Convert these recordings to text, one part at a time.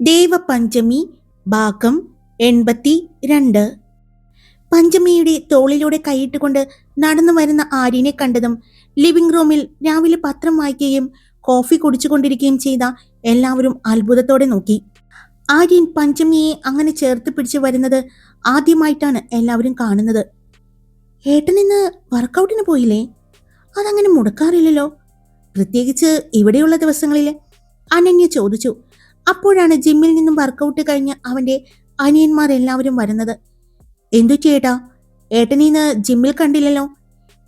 ദേവപഞ്ചമി ഭാഗം എൺപത്തി രണ്ട് പഞ്ചമിയുടെ തോളിലൂടെ കൈയിട്ടുകൊണ്ട് നടന്നു വരുന്ന ആര്യനെ കണ്ടതും ലിവിംഗ് റൂമിൽ രാവിലെ പത്രം വായിക്കുകയും കോഫി കുടിച്ചുകൊണ്ടിരിക്കുകയും ചെയ്ത എല്ലാവരും അത്ഭുതത്തോടെ നോക്കി. ആര്യൻ പഞ്ചമിയെ അങ്ങനെ ചേർത്ത് പിടിച്ച് വരുന്നത് ആദ്യമായിട്ടാണ് എല്ലാവരും കാണുന്നത്. ഏട്ടൻ ഇന്ന് വർക്കൗട്ടിന് പോയില്ലേ? അതങ്ങനെ മുടക്കാറില്ലല്ലോ. പ്രത്യേകിച്ച് ഇവിടെയുള്ള ദിവസങ്ങളിൽ അനന്യ ചോദിച്ചു അപ്പോഴാണ് ജിമ്മിൽ നിന്നും വർക്കൗട്ട് കഴിഞ്ഞ് അവന്റെ അനിയന്മാർ എല്ലാവരും വരുന്നത്. എന്തു ചേട്ടാ? ഏട്ടനെ ഇന്ന് ജിമ്മിൽ കണ്ടില്ലല്ലോ?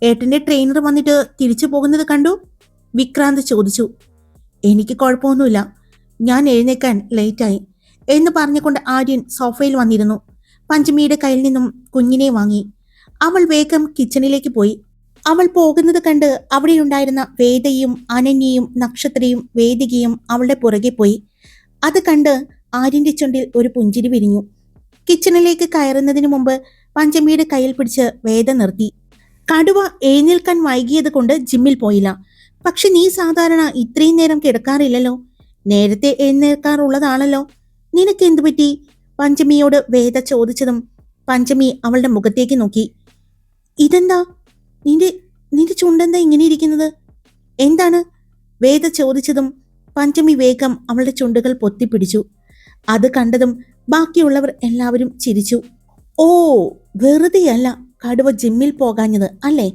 ഏട്ടന്റെ ട്രെയിനർ വന്നിട്ട് തിരിച്ചു പോകുന്നത് കണ്ടു? വിക്രാന്ത് ചോദിച്ചു. എനിക്ക് കുഴപ്പമൊന്നുമില്ല. ഞാൻ എഴുന്നേക്കാൻ ലേറ്റായി എന്ന് പറഞ്ഞുകൊണ്ട് ആര്യൻ സോഫയിൽ വന്നിരുന്നു. പഞ്ചമിയുടെ കയ്യിൽ നിന്നും കുഞ്ഞിനെ വാങ്ങി. അവൾ വേഗം കിച്ചണിലേക്ക് പോയി. അവൾ പോകുന്നത് കണ്ട് അവിടെയുണ്ടായിരുന്ന വേദയും അനന്യയും നക്ഷത്രയും വേദികയും അവളുടെ പുറകെ പോയി. അത് കണ്ട് ആര്യന്റെ ചുണ്ടിൽ ഒരു പുഞ്ചിരി വിരിഞ്ഞു. കിച്ചണിലേക്ക് കയറുന്നതിന് മുമ്പ് പഞ്ചമിയുടെ കയ്യിൽ പിടിച്ച് വേദ നിർത്തി. കടുവ എഴുന്നേൽക്കാൻ വൈകിയത് കൊണ്ട് ജിമ്മിൽ പോയില്ല. പക്ഷെ നീ സാധാരണ ഇത്രയും നേരം കിടക്കാറില്ലല്ലോ. നേരത്തെ എഴുന്നേൽക്കാറുള്ളതാണല്ലോ. നിനക്ക് എന്തു പറ്റി? പഞ്ചമിയോട് വേദ ചോദിച്ചതും പഞ്ചമി അവളുടെ മുഖത്തേക്ക് നോക്കി. ഇതെന്താ? നിന്റെ നിന്റെ ചുണ്ടെന്താ ഇങ്ങനെ ഇരിക്കുന്നത്? എന്താണ്? വേദ ചോദിച്ചതും പഞ്ചമി വേഗം അവളുടെ ചുണ്ടുകൾ പൊത്തിപ്പിടിച്ചു. അത് കണ്ടതും ബാക്കിയുള്ളവർ എല്ലാവരും ചിരിച്ചു. ഓ വെറുതെയല്ല കടുവ ജിമ്മിൽ പോകാഞ്ഞത് അല്ലേ?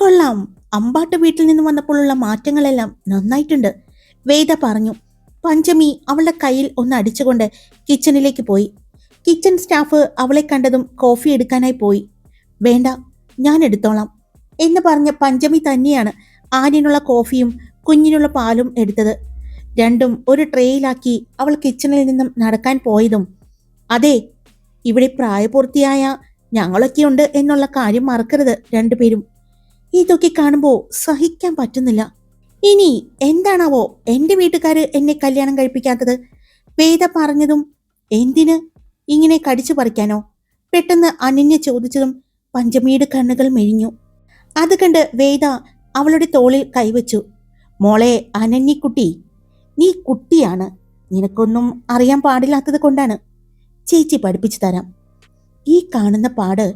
കൊള്ളാം അമ്പാട്ട് വീട്ടിൽ നിന്ന് വന്നപ്പോഴുള്ള മാറ്റങ്ങളെല്ലാം നന്നായിട്ടുണ്ട് വേദ പറഞ്ഞു. പഞ്ചമി അവളുടെ കയ്യിൽ ഒന്ന് അടിച്ചുകൊണ്ട് കിച്ചണിലേക്ക് പോയി. കിച്ചൺ സ്റ്റാഫ് അവളെ കണ്ടതും കോഫി എടുക്കാനായി പോയി. വേണ്ട ഞാൻ എടുത്തോളാം എന്ന് പറഞ്ഞ പഞ്ചമി തന്നെയാണ് ആനിനുള്ള കോഫിയും കുഞ്ഞിനുള്ള പാലും എടുത്തത്. രണ്ടും ഒരു ട്രേയിലാക്കി അവൾ കിച്ചണിൽ നിന്നും നടക്കാൻ പോയതും അതെ ഇവിടെ പ്രായപൂർത്തിയായ ഞങ്ങളൊക്കെയുണ്ട് എന്നുള്ള കാര്യം മറക്കരുത് രണ്ടുപേരും. ഇതൊക്കെ കാണുമ്പോൾ സഹിക്കാൻ പറ്റുന്നില്ല. ഇനി എന്താണാവോ എന്റെ വീട്ടുകാര് എന്നെ കല്യാണം കഴിപ്പിക്കാത്തത്? വേദ പറഞ്ഞതും എന്തിന്? ഇങ്ങനെ കടിച്ചു പറിക്കാനോ? പെട്ടെന്ന് അനന്യ ചോദിച്ചതും പഞ്ചമിയുടെ കണ്ണുകൾ മെഴിഞ്ഞു അത് കണ്ട് വേദ അവളുടെ തോളിൽ കൈവച്ചു. മോളെ അനന്യക്കുട്ടി നീ കുട്ടിയാണ്. നിനക്കൊന്നും അറിയാൻ പാടില്ലാത്തത് കൊണ്ടാണ്. ചേച്ചി പഠിപ്പിച്ചു തരാം. ഈ കാണുന്ന പാട്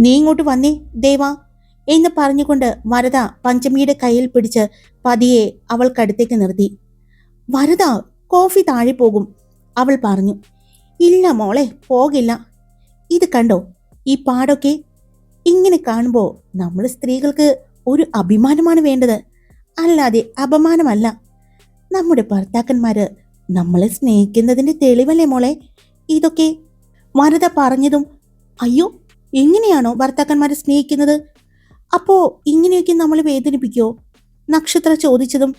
നീ ഇങ്ങോട്ട് വന്നേ ദേവ എന്ന് പറഞ്ഞുകൊണ്ട് വരദ പഞ്ചമിയുടെ കയ്യിൽ പിടിച്ച് പതിയെ അവൾക്കടുത്തേക്ക് നിർത്തി. വരദ കോഫി താഴെ പോകും. അവൾ പറഞ്ഞു ഇല്ല മോളെ പോകില്ല. ഇത് കണ്ടോ ഈ പാടൊക്കെ? ഇങ്ങനെ കാണുമ്പോൾ നമ്മൾ സ്ത്രീകൾക്ക് ഒരു അഭിമാനമാണ് വേണ്ടത്. അല്ലാതെ അപമാനമല്ല. നമ്മുടെ ഭർത്താക്കന്മാര് നമ്മളെ സ്നേഹിക്കുന്നതിന്റെ തെളിവല്ലേ മോളെ? ഇതൊക്കെ വനിത പറഞ്ഞതും അയ്യോ എങ്ങനെയാണോ ഭർത്താക്കന്മാരെ സ്നേഹിക്കുന്നത്? അപ്പോ ഇങ്ങനെയൊക്കെ നമ്മൾ വേദനിപ്പിക്കോ? നക്ഷത്ര ചോദിച്ചതും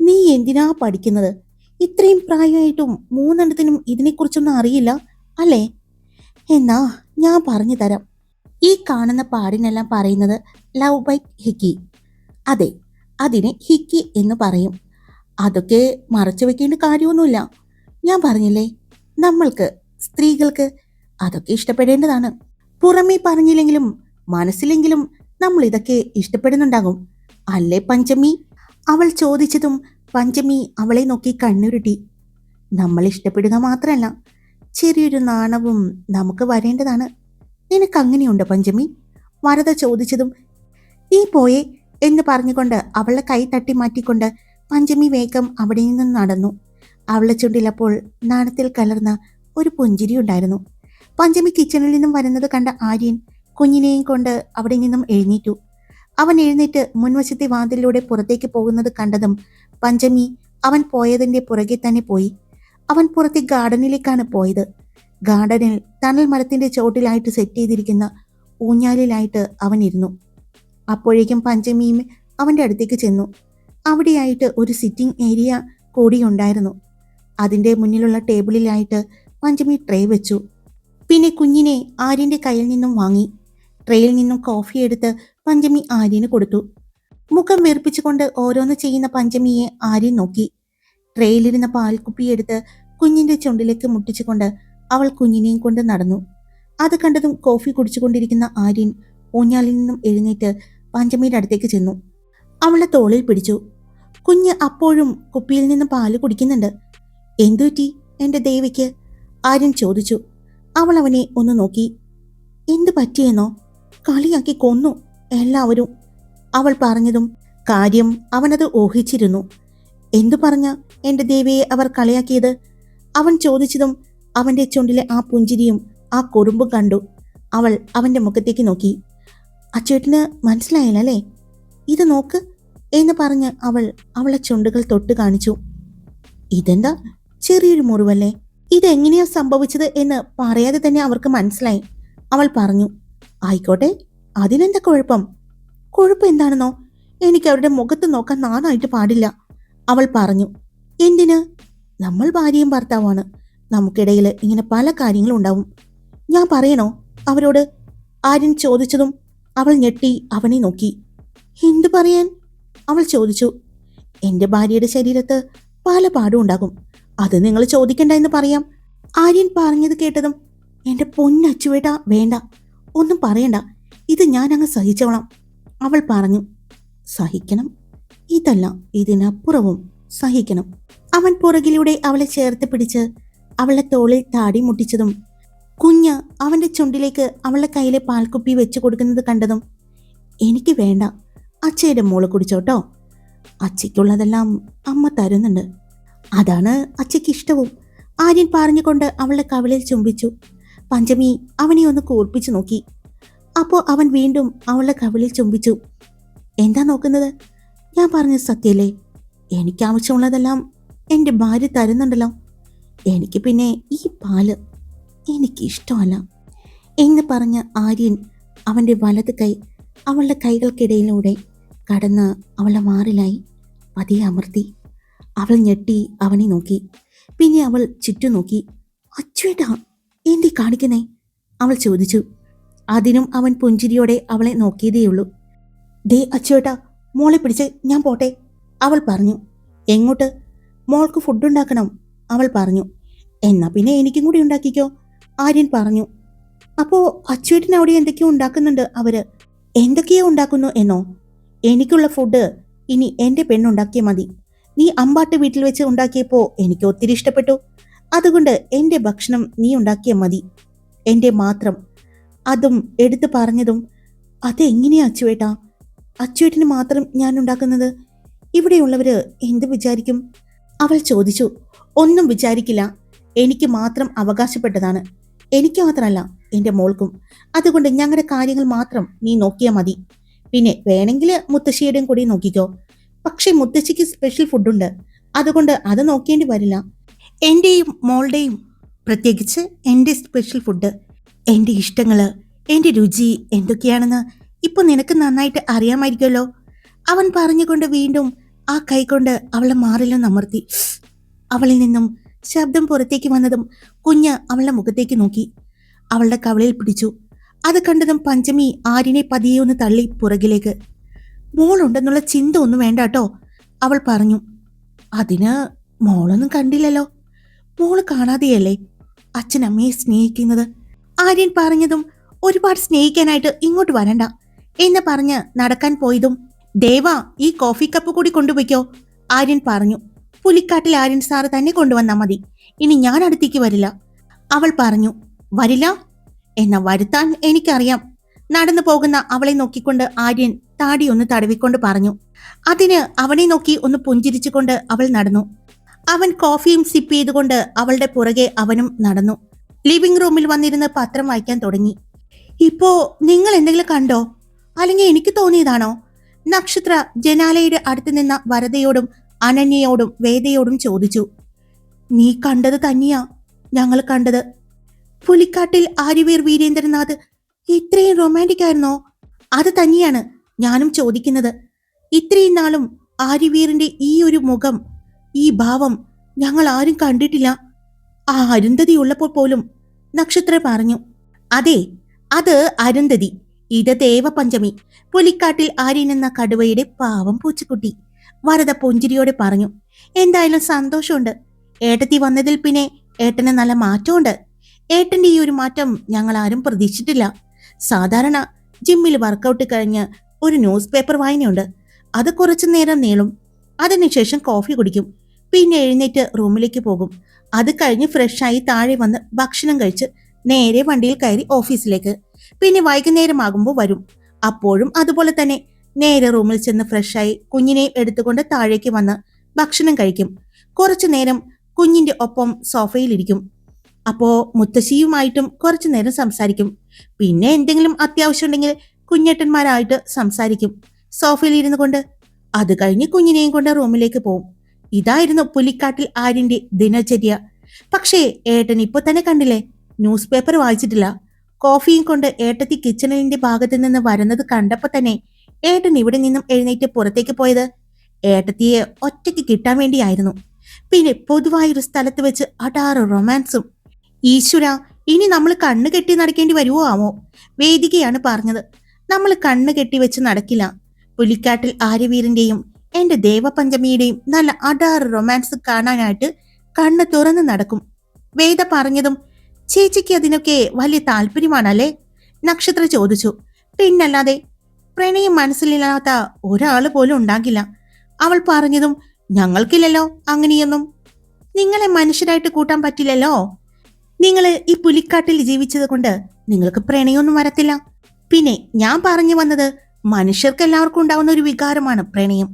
നീ എന്തിനാ പഠിക്കുന്നത്? ഇത്രയും പ്രായമായിട്ടും മൂന്നെണ്ണത്തിനും ഇതിനെക്കുറിച്ചൊന്നും അറിയില്ല അല്ലേ? എന്നാ ഞാൻ പറഞ്ഞു തരാം. ഈ കാണുന്ന പാടിനെല്ലാം പറയുന്നത് ലവ് ബൈ ഹിക്കി. അതെ അതിനെ ഹിക്കി എന്ന് പറയും. അതൊക്കെ മറച്ചു വെക്കേണ്ട കാര്യമൊന്നുമില്ല. ഞാൻ പറഞ്ഞില്ലേ നമ്മൾക്ക് സ്ത്രീകൾക്ക് അതൊക്കെ ഇഷ്ടപ്പെടേണ്ടതാണ്. പുറമേ പറഞ്ഞില്ലെങ്കിലും മനസ്സിലെങ്കിലും നമ്മൾ ഇതൊക്കെ ഇഷ്ടപ്പെടുന്നുണ്ടാകും. അല്ലേ പഞ്ചമി? അവൾ ചോദിച്ചതും പഞ്ചമി അവളെ നോക്കി കണ്ണുരുട്ടി. നമ്മൾ ഇഷ്ടപ്പെടുക മാത്രമല്ല ചെറിയൊരു നാണവും നമുക്ക് വരേണ്ടതാണ്. നിനക്ക് അങ്ങനെയുണ്ട് പഞ്ചമി? വരത ചോദിച്ചതും ഈ പോയെ എന്ന് പറഞ്ഞുകൊണ്ട് അവളെ കൈ തട്ടി മാറ്റിക്കൊണ്ട് പഞ്ചമി വേഗം അവിടെ നിന്നും നടന്നു. അവളെ ചുണ്ടിലപ്പോൾ നാണത്തിൽ കലർന്ന ഒരു പുഞ്ചിരി ഉണ്ടായിരുന്നു. പഞ്ചമി കിച്ചണിൽ നിന്നും വരുന്നത് കണ്ട ആര്യൻ കുഞ്ഞിനെയും കൊണ്ട് അവിടെ നിന്നും എഴുന്നേറ്റു. അവൻ എഴുന്നേറ്റ് മുൻവശത്തെ വാതിലിലൂടെ പുറത്തേക്ക് പോകുന്നത് കണ്ടതും പഞ്ചമി അവൻ പോയതിന്റെ പുറകെ തന്നെ പോയി. അവൻ പുറത്തെ ഗാർഡനിലേക്കാണ് പോയത്. ഗാർഡനിൽ തണൽ മരത്തിന്റെ ചോട്ടിലായിട്ട് സെറ്റ് ചെയ്തിരിക്കുന്ന ഊഞ്ഞാലിലായിട്ട് അവൻ ഇരുന്നു. അപ്പോഴേക്കും പഞ്ചമിയും അവന്റെ അടുത്തേക്ക് ചെന്നു. അവിടെയായിട്ട് ഒരു സിറ്റിംഗ് ഏരിയ കൂടി ഉണ്ടായിരുന്നു അതിന്റെ മുന്നിലുള്ള ടേബിളിലായിട്ട് പഞ്ചമി ട്രേ വെച്ചു. പിന്നെ കുഞ്ഞിനെ ആര്യന്റെ കയ്യിൽ നിന്നും വാങ്ങി. ട്രേയിൽ നിന്നും കോഫി എടുത്ത് പഞ്ചമി ആര്യന് കൊടുത്തു. മുഖം വീർപ്പിച്ചുകൊണ്ട് ഓരോന്ന് ചെയ്യുന്ന പഞ്ചമിയെ ആര്യൻ നോക്കി. ട്രേയിലിരുന്ന പാൽക്കുപ്പി എടുത്ത് കുഞ്ഞിന്റെ ചുണ്ടിലേക്ക് മുട്ടിച്ചുകൊണ്ട് അവൾ കുഞ്ഞിനെയും കൊണ്ട് നടന്നു. അത് കണ്ടതും കോഫി കുടിച്ചുകൊണ്ടിരിക്കുന്ന ആര്യൻ ഊഞ്ഞാലിൽ നിന്നും എഴുന്നേറ്റ് പഞ്ചമിയുടെ അടുത്തേക്ക് ചെന്നു. അവളെ തോളിൽ പിടിച്ചു. കുഞ്ഞ് അപ്പോഴും കുപ്പിയിൽ നിന്ന് പാൽ കുടിക്കുന്നുണ്ട്. എന്തുറ്റി എന്റെ ദേവിക്ക്? ആര്യൻ ചോദിച്ചു. അവൾ അവനെ ഒന്ന് നോക്കി. എന്തു പറ്റിയെന്നോ? കളിയാക്കി കൊന്നു എല്ലാവരും. അവൾ പറഞ്ഞതും കാര്യം അവനത് ഊഹിച്ചിരുന്നു. എന്തു പറഞ്ഞ? എന്റെ ദേവിയെ അവർ കളിയാക്കിയത്? അവൻ ചോദിച്ചതും അവന്റെ ചുണ്ടിലെ ആ പുഞ്ചിരിയും ആ കുറുമ്പും കണ്ടു. അവൾ അവന്റെ മുഖത്തേക്ക് നോക്കി. അച്ചേട്ടന് മനസ്സിലായില്ല അല്ലേ ഇത് നോക്ക്. എന്ന് പറഞ്ഞ് അവൾ അവളെ ചുണ്ടുകൾ തൊട്ട് കാണിച്ചു. ഇതെന്താ? ചെറിയൊരു മുറിവല്ലേ? ഇതെങ്ങനെയാ സംഭവിച്ചത് എന്ന് പറയാതെ തന്നെ അവർക്ക് മനസ്സിലായി. അവൾ പറഞ്ഞു ആയിക്കോട്ടെ അതിനെന്താ കുഴപ്പം? കുഴപ്പം എന്താണെന്നോ? എനിക്ക് അവരുടെ മുഖത്ത് നോക്കാൻ നാണായിട്ട് പാടില്ല. അവൾ പറഞ്ഞു എന്തിന്? നമ്മൾ ഭാര്യയും ഭർത്താവാണ് നമുക്കിടയിൽ ഇങ്ങനെ പല കാര്യങ്ങളും ഉണ്ടാവും. ഞാൻ പറയണോ? അവരോട് ആര്യൻ ചോദിച്ചതും അവൾ ഞെട്ടി അവനെ നോക്കി. എന്തു പറയാൻ? അവൾ ചോദിച്ചു എന്റെ ഭാര്യയുടെ ശരീരത്ത് പല പാടും ഉണ്ടാകും. അത് നിങ്ങൾ ചോദിക്കണ്ട എന്ന് പറയാം. ആര്യൻ പറഞ്ഞത് കേട്ടതും എന്റെ പൊന്നച്ചുവേട്ട വേണ്ട ഒന്നും പറയണ്ട. ഇത് ഞാൻ അങ്ങ് സഹിച്ചോളാം. അവൾ പറഞ്ഞു സഹിക്കണം. ഇതല്ല ഇതിനപ്പുറവും സഹിക്കണം. അവൻ പുറകിലൂടെ അവളെ ചേർത്ത് പിടിച്ച് അവളുടെ തോളിൽ താടി മുട്ടിച്ചതും കുഞ്ഞ് അവന്റെ ചുണ്ടിലേക്ക് അവളുടെ കയ്യിലെ പാൽക്കുപ്പി വെച്ചു കൊടുക്കുന്നത് കണ്ടതും എനിക്ക് വേണ്ട അച്ഛയുടെ മോൾ കുടിച്ചോട്ടോ. അച്ഛയ്ക്കുള്ളതെല്ലാം അമ്മ തരുന്നുണ്ട്. അതാണ് അച്ഛയ്ക്ക് ഇഷ്ടവും ആര്യൻ പറഞ്ഞുകൊണ്ട് അവളുടെ കവിളിൽ ചുംബിച്ചു. പഞ്ചമി അവനെ ഒന്ന് കൂർപ്പിച്ചു നോക്കി. അപ്പോൾ അവൻ വീണ്ടും അവളുടെ കവിളിൽ ചുംബിച്ചു. എന്താ നോക്കുന്നത്? ഞാൻ പറഞ്ഞ സത്യല്ലേ? എനിക്ക് ആവശ്യമുള്ളതെല്ലാം എന്റെ ഭാര്യ തരുന്നുണ്ടല്ലോ. എനിക്ക് പിന്നെ ഈ പാൽ എനിക്ക് ഇഷ്ടമല്ല എന്ന് പറഞ്ഞ ആര്യൻ അവന്റെ വലത് കൈ അവളുടെ കൈകൾക്കിടയിലൂടെ കടന്ന് അവളെ മാറിലായി. പതിയെ അമർത്തി. അവൾ ഞെട്ടി അവനെ നോക്കി. പിന്നെ അവൾ ചുറ്റും നോക്കി. അച്ചുവേട്ടാ എന്തി കാണിക്കുന്നേ? അവൾ ചോദിച്ചു. അതിനും അവൻ പുഞ്ചിരിയോടെ അവളെ നോക്കിയതേയുള്ളൂ. ദേ അച്ചുവേട്ടാ മോളെ പിടിച്ച് ഞാൻ പോട്ടെ അവൾ പറഞ്ഞു. എങ്ങോട്ട്? മോൾക്ക് ഫുഡ് ഉണ്ടാക്കണം അവൾ പറഞ്ഞു. എന്നാ പിന്നെ എനിക്കും കൂടി ഉണ്ടാക്കിക്കോ ആര്യൻ പറഞ്ഞു. അപ്പോ അച്ചുവേട്ടൻ അവിടെ എന്തൊക്കെയോ ഉണ്ടാക്കുന്നുണ്ട് അവർ? എന്തൊക്കെയോ ഉണ്ടാക്കുന്നു എന്നോ? എനിക്കുള്ള ഫുഡ് ഇനി എന്റെ പെണ്ണുണ്ടാക്കിയാൽ മതി. നീ അമ്പാട്ട് വീട്ടിൽ വെച്ച് ഉണ്ടാക്കിയപ്പോ എനിക്ക് ഒത്തിരി ഇഷ്ടപ്പെട്ടു. അതുകൊണ്ട് എന്റെ ഭക്ഷണം നീ ഉണ്ടാക്കിയാൽ മതി. എന്റെ മാത്രം. അതും എടുത്തു പറഞ്ഞതും അതെങ്ങനെയാ അച്ചുവേട്ടാ? അച്ചുവേട്ടിന് മാത്രം ഞാൻ ഉണ്ടാക്കുന്നത്? ഇവിടെയുള്ളവര് എന്ത് വിചാരിക്കും? അവൾ ചോദിച്ചു. ഒന്നും വിചാരിക്കില്ല. എനിക്ക് മാത്രം അവകാശപ്പെട്ടതാണ്. എനിക്ക് മാത്രമല്ല എന്റെ മോൾക്കും. അതുകൊണ്ട് ഞങ്ങളുടെ കാര്യങ്ങൾ മാത്രം നീ നോക്കിയാൽ മതി. പിന്നെ വേണമെങ്കിൽ മുത്തശ്ശിയുടെയും കൂടി നോക്കിക്കോ. പക്ഷെ മുത്തശ്ശിക്ക് സ്പെഷ്യൽ ഫുഡുണ്ട് അതുകൊണ്ട് അത് നോക്കേണ്ടി വരില്ല. എന്റെയും മോളുടെയും പ്രത്യേകിച്ച് എന്റെ സ്പെഷ്യൽ ഫുഡ് എന്റെ ഇഷ്ടങ്ങൾ എന്റെ രുചി എന്തൊക്കെയാണെന്ന് ഇപ്പൊ നിനക്ക് നന്നായിട്ട് അറിയാമായിരിക്കുമല്ലോ. അവൻ പറഞ്ഞുകൊണ്ട് വീണ്ടും ആ കൈകൊണ്ട് അവളെ മാറിലും അമർത്തി. അവളിൽ നിന്നും ശബ്ദം പുറത്തേക്ക് വന്നതും കുഞ്ഞ് അവളുടെ മുഖത്തേക്ക് നോക്കി. അവളുടെ കവളിൽ പിടിച്ചു. അത് കണ്ടതും പഞ്ചമി ആരിനെ പതിയെ ഒന്ന് തള്ളി പുറകിലേക്ക്. മോളുണ്ടെന്നുള്ള ചിന്ത ഒന്നും വേണ്ട കേട്ടോ അവൾ പറഞ്ഞു. അതിന് മോളൊന്നും കണ്ടില്ലല്ലോ. മോൾ കാണാതെയല്ലേ അച്ഛനമ്മയെ സ്നേഹിക്കുന്നത്? ആര്യൻ പറഞ്ഞതും ഒരുപാട് സ്നേഹിക്കാനായിട്ട് ഇങ്ങോട്ട് വരണ്ട എന്ന് പറഞ്ഞ് നടക്കാൻ പോയതും ദേവ ഈ കോഫി കപ്പ് കൂടി കൊണ്ടുപോയിക്കോ ആര്യൻ പറഞ്ഞു. പുലിക്കാട്ടിൽ ആര്യൻ സാറ് തന്നെ കൊണ്ടുവന്നാൽ മതി. ഇനി ഞാൻ അടുത്തേക്ക് വരില്ല. അവൾ പറഞ്ഞു വരില്ല. എന്നാ വരുത്താൻ എനിക്കറിയാം. നടന്നു പോകുന്ന അവളെ നോക്കിക്കൊണ്ട് ആര്യൻ താടി ഒന്ന് തടവിക്കൊണ്ട് പറഞ്ഞു. അതിന് അവനെ നോക്കി ഒന്ന് പുഞ്ചിരിച്ചുകൊണ്ട് അവൾ നടന്നു. അവൻ കോഫിയും സിപ്പ് ചെയ്തുകൊണ്ട് അവളുടെ പുറകെ അവനും നടന്നു. ലിവിംഗ് റൂമിൽ വന്നിരുന്ന് പത്രം വായിക്കാൻ തുടങ്ങി. ഇപ്പോ നിങ്ങൾ എന്തെങ്കിലും കണ്ടോ? അല്ലെങ്കിൽ എനിക്ക് തോന്നിയതാണോ? നക്ഷത്ര ജനാലയുടെ അടുത്ത് നിന്ന വരതയോടും അനന്യയോടും വേദയോടും ചോദിച്ചു. നീ കണ്ടത് തന്നെയാ. ഞങ്ങൾ കണ്ടത് പുലിക്കാട്ടിൽ ആര്യവീർ വീരേന്ദ്രനാഥ് ഇത്രയും റൊമാന്റിക് ആയിരുന്നോ? അത് തന്നെയാണ് ഞാനും ചോദിക്കുന്നത്. ഇത്രയും നാളും ആര്യവീറിന്റെ ഈ ഒരു മുഖം ഈ ഭാവം ഞങ്ങൾ ആരും കണ്ടിട്ടില്ല. ആ അരുന്ധതി ഉള്ളപ്പോൾ പോലും നക്ഷത്ര പറഞ്ഞു അതെ അത് അരുന്ധതി ഇത് ദേവപഞ്ചമി പുലിക്കാട്ടിൽ ആര്യൻ എന്ന കടുവയുടെ പാവം പൂച്ചക്കുട്ടി വരദ പുഞ്ചിരിയോടെ പറഞ്ഞു എന്തായാലും സന്തോഷമുണ്ട്. ഏട്ടത്തി വന്നതിൽ പിന്നെ ഏട്ടന് നല്ല മാറ്റമുണ്ട്. ഏട്ടന്റെ ഈ ഒരു മാറ്റം ഞങ്ങൾ ആരും പ്രതീക്ഷിച്ചിട്ടില്ല. സാധാരണ ജിമ്മിൽ വർക്കൗട്ട് കഴിഞ്ഞ് ഒരു ന്യൂസ് പേപ്പർ വായനയുണ്ട്. അത് കുറച്ചു നേരം നീളും. അതിനുശേഷം കോഫി കുടിക്കും. പിന്നെ എഴുന്നേറ്റ് റൂമിലേക്ക് പോകും. അത് കഴിഞ്ഞ് ഫ്രഷായി താഴെ വന്ന് ഭക്ഷണം കഴിച്ച് നേരെ വണ്ടിയിൽ കയറി ഓഫീസിലേക്ക് പിന്നെ വൈകുന്നേരമാകുമ്പോൾ വരും. അപ്പോഴും അതുപോലെ തന്നെ നേരെ റൂമിൽ ചെന്ന് ഫ്രഷായി കുഞ്ഞിനെ എടുത്തുകൊണ്ട് താഴേക്ക് വന്ന് ഭക്ഷണം കഴിക്കും. കുറച്ചു നേരം കുഞ്ഞിന്റെ ഒപ്പം സോഫയിലിരിക്കും അപ്പോ മുത്തശ്ശിയുമായിട്ടും കുറച്ചു നേരം സംസാരിക്കും. പിന്നെ എന്തെങ്കിലും അത്യാവശ്യം ഉണ്ടെങ്കിൽ കുഞ്ഞേട്ടന്മാരായിട്ട് സംസാരിക്കും. സോഫയിൽ ഇരുന്നു കൊണ്ട് അത് കഴിഞ്ഞ് കുഞ്ഞിനെയും കൊണ്ട് റൂമിലേക്ക് പോവും. ഇതായിരുന്നു പുലിക്കാട്ടിൽ ആര്യന്റെ ദിനചര്യ. പക്ഷേ ഏട്ടൻ ഇപ്പൊ തന്നെ കണ്ടില്ലേ? ന്യൂസ് പേപ്പർ വായിച്ചിട്ടില്ല. കോഫിയും കൊണ്ട് ഏട്ടത്തി കിച്ചണിന്റെ ഭാഗത്ത് നിന്ന് വരുന്നത് കണ്ടപ്പോ തന്നെ ഏട്ടൻ ഇവിടെ നിന്നും എഴുന്നേറ്റ് പുറത്തേക്ക് പോയത് ഏട്ടത്തിയെ ഒറ്റയ്ക്ക് കിട്ടാൻ വേണ്ടിയായിരുന്നു. പിന്നെ പൊതുവായൊരു സ്ഥലത്ത് വെച്ച് അടാറ് റൊമാൻസും ഈശ്വര ഇനി നമ്മൾ കണ്ണ് കെട്ടി നടക്കേണ്ടി വരുവോ ആവോ വേദികയാണ് പറഞ്ഞത്. നമ്മൾ കണ്ണ് കെട്ടി വെച്ച് നടക്കില്ല. പുലിക്കാട്ടിൽ ആര്യവീരന്റെയും എന്റെ ദേവപഞ്ചമിയുടെയും നല്ല അടാർ റൊമാൻസ് കാണാനായിട്ട് കണ്ണ് തുറന്ന് നടക്കും. വേദ പറഞ്ഞതും ചേച്ചിക്ക് അതിനൊക്കെ വലിയ താല്പര്യമാണല്ലേ? നക്ഷത്ര ചോദിച്ചു. പിന്നല്ലാതെ പ്രണയം മനസ്സിലില്ലാത്ത ഒരാൾ പോലും ഉണ്ടാകില്ല. അവൾ പറഞ്ഞതും ഞങ്ങൾക്കില്ലല്ലോ അങ്ങനെയൊന്നും. നിങ്ങളെ മനുഷ്യരായിട്ട് കൂട്ടാൻ പറ്റില്ലല്ലോ? നിങ്ങൾ ഈ പുലിക്കാട്ടിൽ ജീവിച്ചത് കൊണ്ട് നിങ്ങൾക്ക് പ്രണയമൊന്നും വരത്തില്ല. പിന്നെ ഞാൻ പറഞ്ഞു വന്നത് മനുഷ്യർക്ക് എല്ലാവർക്കും ഉണ്ടാവുന്ന ഒരു വികാരമാണ് പ്രണയം.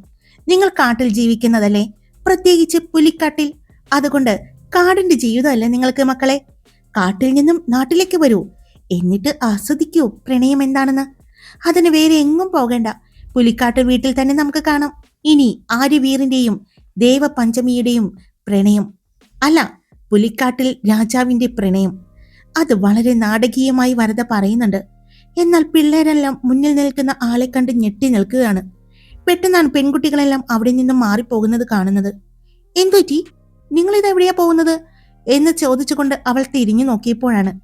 നിങ്ങൾ കാട്ടിൽ ജീവിക്കുന്നതല്ലേ? പ്രത്യേകിച്ച് പുലിക്കാട്ടിൽ. അതുകൊണ്ട് കാടിന്റെ ജീവിതമല്ലേ നിങ്ങൾക്ക് മക്കളെ? കാട്ടിൽ നിന്നും നാട്ടിലേക്ക് വരൂ. എന്നിട്ട് ആസ്വദിക്കൂ പ്രണയം എന്താണെന്ന്. അതിന് വേറെ എങ്ങും പോകേണ്ട. പുലിക്കാട്ട് വീട്ടിൽ തന്നെ നമുക്ക് കാണാം. ഇനി ആര്യവീറിന്റെയും ദേവപഞ്ചമിയുടെയും പ്രണയം. അല്ല പുലിക്കാട്ടിൽ രാജാവിന്റെ പ്രണയം. അത് വളരെ നാടകീയമായി വരത പറയുന്നുണ്ട്. എന്നാൽ പിള്ളേരെല്ലാം മുന്നിൽ നിൽക്കുന്ന ആളെ കണ്ട് ഞെട്ടി നിൽക്കുകയാണ്. പെട്ടെന്നാണ് പെൺകുട്ടികളെല്ലാം അവിടെ നിന്നും മാറിപ്പോകുന്നത് കാണുന്നത്. എന്തുറ്റി നിങ്ങൾ ഇത് എവിടെയാ പോകുന്നത്? എന്ന് ചോദിച്ചുകൊണ്ട് അവൾ തിരിഞ്ഞു നോക്കിയപ്പോഴാണ്.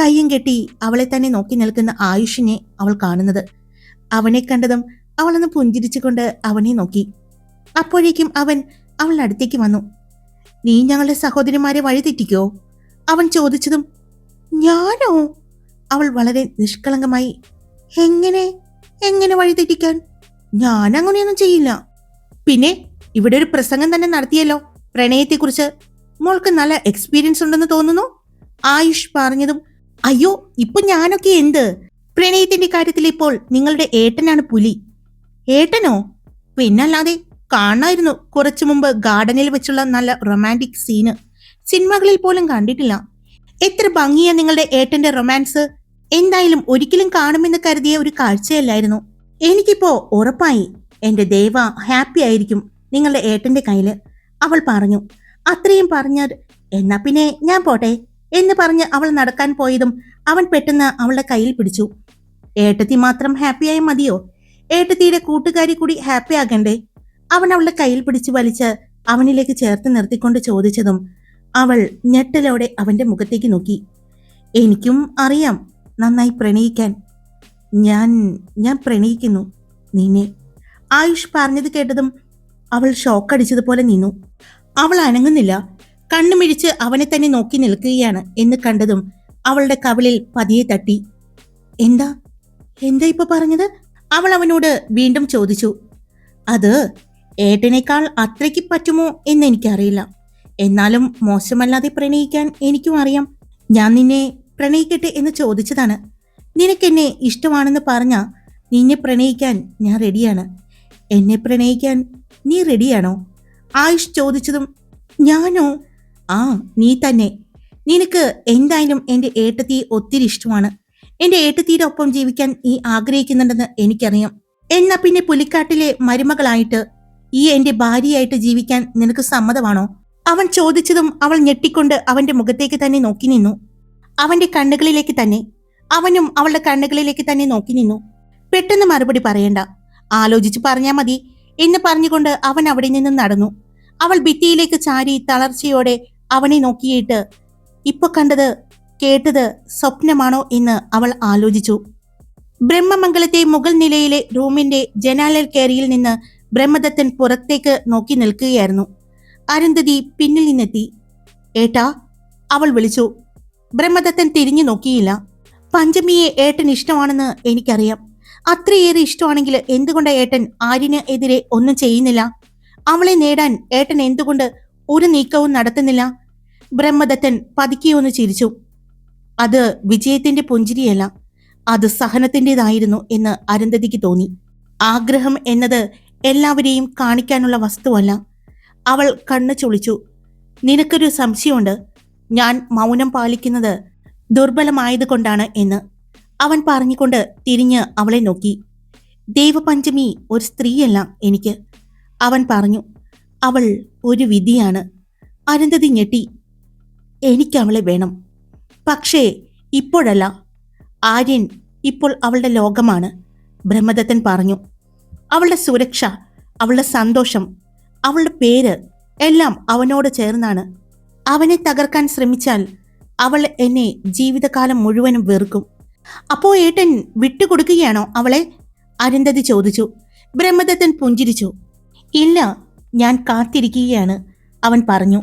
കയ്യും കെട്ടി അവളെ തന്നെ നോക്കി നിൽക്കുന്ന ആയുഷിനെ അവൾ കാണുന്നത്. അവനെ കണ്ടതും അവളൊന്ന് പുഞ്ചിരിച്ചുകൊണ്ട് അവനെ നോക്കി. അപ്പോഴേക്കും അവൻ അവളുടെ അടുത്തേക്ക് വന്നു. നീ ഞങ്ങളുടെ സഹോദരിമാരെ വഴിതെറ്റിക്കോ അവൻ ചോദിച്ചതും ഞാനോ? അവൾ വളരെ നിഷ്കളങ്കമായി എങ്ങനെ? എങ്ങനെ വഴിതെറ്റിക്കാൻ ഞാൻ അങ്ങനെയൊന്നും ചെയ്യില്ല. പിന്നെ ഇവിടെ ഒരു പ്രസംഗം തന്നെ നടത്തിയല്ലോ. പ്രണയത്തെക്കുറിച്ച് മോൾക്ക് നല്ല എക്സ്പീരിയൻസ് ഉണ്ടെന്ന് തോന്നുന്നു? ആയുഷ് പറഞ്ഞതും അയ്യോ ഇപ്പൊ ഞാനൊക്കെ എന്ത്? പ്രണയത്തിന്റെ കാര്യത്തിൽ ഇപ്പോൾ നിങ്ങളുടെ ഏട്ടനാണ് പുലി. ഏട്ടനോ? പിന്നല്ലാതെ കാണായിരുന്നു. കുറച്ചു മുമ്പ് ഗാർഡനിൽ വെച്ചുള്ള നല്ല റൊമാന്റിക് സീന് സിനിമകളിൽ പോലും കണ്ടിട്ടില്ല. എത്ര ഭംഗിയാ നിങ്ങളുടെ ഏട്ടന്റെ റൊമാൻസ് എന്തായാലും ഒരിക്കലും കാണുമെന്ന് കരുതിയ ഒരു കാഴ്ചയല്ലായിരുന്നു. എനിക്കിപ്പോ ഉറപ്പായി. എന്റെ ദേവ ഹാപ്പി ആയിരിക്കും നിങ്ങളുടെ ഏട്ടന്റെ കയ്യിൽ. അവൾ പറഞ്ഞു. അത്രയും പറഞ്ഞ എന്നാ പിന്നെ ഞാൻ പോട്ടെ എന്ന് പറഞ്ഞ് അവൾ നടക്കാൻ പോയതും അവൻ പെട്ടെന്ന് അവളുടെ കയ്യിൽ പിടിച്ചു. ഏട്ടത്തി മാത്രം ഹാപ്പിയായി മതിയോ? ഏട്ടത്തിയുടെ കൂട്ടുകാരി കൂടി ഹാപ്പി ആകണ്ടേ? അവൻ അവളുടെ കയ്യിൽ പിടിച്ച് വലിച്ച് അവനിലേക്ക് ചേർത്ത് നിർത്തിക്കൊണ്ട് ചോദിച്ചതും അവൾ ഞെട്ടലോടെ അവന്റെ മുഖത്തേക്ക് നോക്കി. എനിക്കും അറിയാം നന്നായി പ്രണയിക്കാൻ. ഞാൻ ഞാൻ പ്രണയിക്കുന്നു നിന്നെ. ആയുഷ് പറഞ്ഞത് കേട്ടതും അവൾ ഷോക്കടിച്ചതുപോലെ നിന്നു. അവൾ അനങ്ങുന്നില്ല. കണ്ണുമിഴിച്ച് അവനെ തന്നെ നോക്കി നിൽക്കുകയാണ് എന്ന് കണ്ടതും അവളുടെ കവിളിൽ പതിയെ തട്ടി. എന്താ? എന്താ ഇപ്പൊ പറഞ്ഞത്? അവൾ അവനോട് വീണ്ടും ചോദിച്ചു. അത് ഏട്ടനേക്കാൾ അത്രയ്ക്ക് പറ്റുമോ എന്ന് എനിക്കറിയില്ല. എന്നാലും മോശമല്ലാതെ പ്രണയിക്കാൻ എനിക്കും അറിയാം. ഞാൻ നിന്നെ പ്രണയിക്കട്ടെ എന്ന് ചോദിച്ചതാണ്. നിനക്കെന്നെ ഇഷ്ടമാണെന്ന് പറഞ്ഞ നിന്നെ പ്രണയിക്കാൻ ഞാൻ റെഡിയാണ്. എന്നെ പ്രണയിക്കാൻ നീ റെഡിയാണോ? ആയുഷ് ചോദിച്ചതും ഞാനോ? ആ നീ തന്നെ. നിനക്ക് എന്തായാലും എന്റെ ഏട്ടത്തി ഒത്തിരി ഇഷ്ടമാണ്. എന്റെ ഏട്ടത്തിയുടെ ഒപ്പം ജീവിക്കാൻ നീ ആഗ്രഹിക്കുന്നുണ്ടെന്ന് എനിക്കറിയാം. എന്നാ പിന്നെ പുലിക്കാട്ടിലെ മരുമകളായിട്ട് ഈ എന്റെ ഭാര്യയായിട്ട് ജീവിക്കാൻ നിനക്ക് സമ്മതമാണോ? അവൻ ചോദിച്ചതും അവൾ ഞെട്ടിക്കൊണ്ട് അവന്റെ മുഖത്തേക്ക് തന്നെ നോക്കി നിന്നു. അവന്റെ കണ്ണുകളിലേക്ക് തന്നെ അവനും അവളുടെ കണ്ണുകളിലേക്ക് തന്നെ നോക്കി നിന്നു. പെട്ടെന്ന് മറുപടി പറയണ്ട. ആലോചിച്ച് പറഞ്ഞാ മതി എന്ന് പറഞ്ഞുകൊണ്ട് അവൻ അവിടെ നിന്ന് നടന്നു. അവൾ ഭിത്തിയിലേക്ക് ചാരി തളർച്ചയോടെ അവനെ നോക്കിയിട്ട് ഇപ്പൊ കണ്ടത് കേട്ടത് സ്വപ്നമാണോ? എന്ന് അവൾ ആലോചിച്ചു. ബ്രഹ്മമംഗലത്തെ മുഗൾ നിലയിലെ റൂമിന്റെ ജനാലൽ കയറിയിൽ നിന്ന് ബ്രഹ്മദത്തൻ പുറത്തേക്ക് നോക്കി നിൽക്കുകയായിരുന്നു. അരുന്ധതി പിന്നിൽ നിന്നെത്തി. ഏട്ടാ അവൾ വിളിച്ചു. ബ്രഹ്മദത്തൻ തിരിഞ്ഞു നോക്കിയില്ല. പഞ്ചമിയെ ഏട്ടൻ ഇഷ്ടമാണെന്ന് എനിക്കറിയാം. അത്രയേറെ ഇഷ്ടമാണെങ്കിൽ എന്തുകൊണ്ട് ഏട്ടൻ ആര്യന് എതിരെ ഒന്നും ചെയ്യുന്നില്ല? അവളെ നേടാൻ ഏട്ടൻ എന്തുകൊണ്ട് ഒരു നീക്കവും നടത്തുന്നില്ല? ബ്രഹ്മദത്തൻ പതുക്കിയൊന്ന് ചിരിച്ചു. അത് വിജയത്തിന്റെ പുഞ്ചിരിയല്ല. അത് സഹനത്തിന്റെതായിരുന്നു എന്ന് അരുന്ധതിക്ക് തോന്നി. ആഗ്രഹം എന്നത് എല്ലാവരെയും കാണിക്കാനുള്ള വസ്തുവല്ല. അവൾ കണ്ണു ചുളിച്ചു. നിനക്കൊരു സംശയമുണ്ട്. ഞാൻ മൗനം പാലിക്കുന്നത് ദുർബലമായതുകൊണ്ടാണ് എന്ന്. അവൻ പറഞ്ഞുകൊണ്ട് തിരിഞ്ഞ് അവളെ നോക്കി. ദേവപഞ്ചമി ഒരു സ്ത്രീയല്ല എനിക്ക്. അവൻ പറഞ്ഞു അവൾ ഒരു വിധിയാണ്. അനന്തതി ഞെട്ടി എനിക്ക് അവളെ വേണം. പക്ഷേ ഇപ്പോഴല്ല. ആര്യൻ ഇപ്പോൾ അവളുടെ ലോകമാണ് ബ്രഹ്മദത്തൻ പറഞ്ഞു. അവളുടെ സുരക്ഷ അവളുടെ സന്തോഷം അവളുടെ പേര് എല്ലാം അവനോട് ചേർന്നാണ്. അവനെ തകർക്കാൻ ശ്രമിച്ചാൽ അവൾ എന്നെ ജീവിതകാലം മുഴുവനും വെറുക്കും. അപ്പോ ഏട്ടൻ വിട്ടുകൊടുക്കുകയാണോ അവളെ? അരുന്ധതി ചോദിച്ചു. ബ്രഹ്മദത്തൻ പുഞ്ചിരിച്ചു. ഇല്ല ഞാൻ കാത്തിരിക്കുകയാണ് അവൻ പറഞ്ഞു.